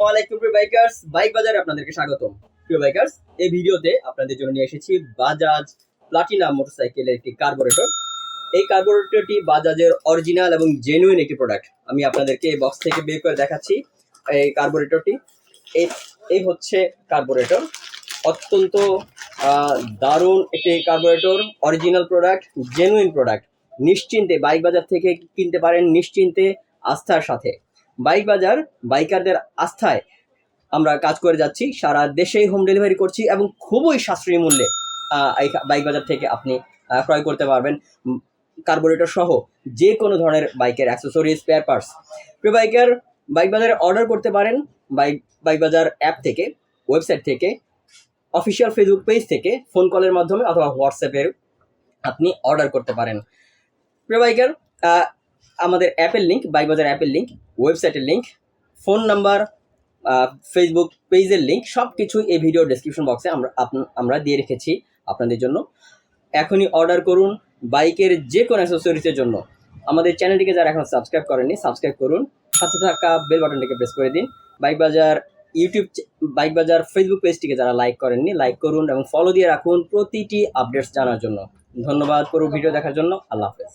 ওয়ালাইকুম প্রিয় bikers bike বাজারে আপনাদেরকে স্বাগতম। প্রিয় বাইকার্স এই ভিডিওতে আপনাদের জন্য নিয়ে এসেছি বাজাজ প্লাটিনা মোটরসাইকেলের একটি কার্বোরেটর এই কার্বোরেটরটি বাজাজের অরিজিনাল এবং জেনুইন একটি প্রোডাক্ট আমি আপনাদেরকে এই বক্স থেকে বের করে দেখাচ্ছি এই কার্বোরেটরটি এই এই হচ্ছে কার্বোরেটর অত্যন্ত দারুণ একটি carburettor original product genuine product নিশ্চিন্তে বাইক বাজার থেকে কিনতে পারেন নিশ্চিন্তে আস্থার সাথে। বাইক বাজার বাইকারদের আস্থায় আমরা কাজ করে যাচ্ছি। সারা দেশেই হোম ডেলিভারি করছি এবং খুবই সাশ্রয়ী মূল্যে বাইক বাজার থেকে আপনি ক্রয় করতে পারবেন। কার্বোরেটর সহ যে কোনো ধরনের বাইকের অ্যাক্সেসরিজ স্পেয়ার পার্টস প্রিয় বাইকার বাইক বাজারে অর্ডার করতে পারেন বাইক বাইক বাজার অ্যাপ থেকে ওয়েবসাইট থেকে অফিসিয়াল ফেসবুক পেজ থেকে ফোন কলের মাধ্যমে অথবা হোয়াটসঅ্যাপের আপনি অর্ডার করতে পারেন। প্রিয় বাইকার আমাদের অ্যাপের লিঙ্ক বাইক বাজার অ্যাপের লিঙ্ক ওয়েবসাইটের লিঙ্ক ফোন নাম্বার ফেসবুক পেজের লিঙ্ক সব কিছুই এই ভিডিও ডেসক্রিপশন বক্সে আমরা আমরা দিয়ে রেখেছি আপনাদের জন্য। এখনই অর্ডার করুন বাইকের যে কোনো অ্যাক্সেসরিজের জন্য। আমাদের চ্যানেলটিকে যারা এখন সাবস্ক্রাইব করেননি সাবস্ক্রাইব করুন। সাথে থাকা বেল বাটনটিকে প্রেস করে দিন। বাইক বাজার ইউটিউব বাইক বাজার ফেসবুক পেজটিকে যারা লাইক করেননি লাইক করুন এবং ফলো দিয়ে রাখুন প্রতিটি আপডেটস জানার জন্য। ধন্যবাদ পুরো ভিডিও দেখার জন্য। আল্লাহ হাফেজ।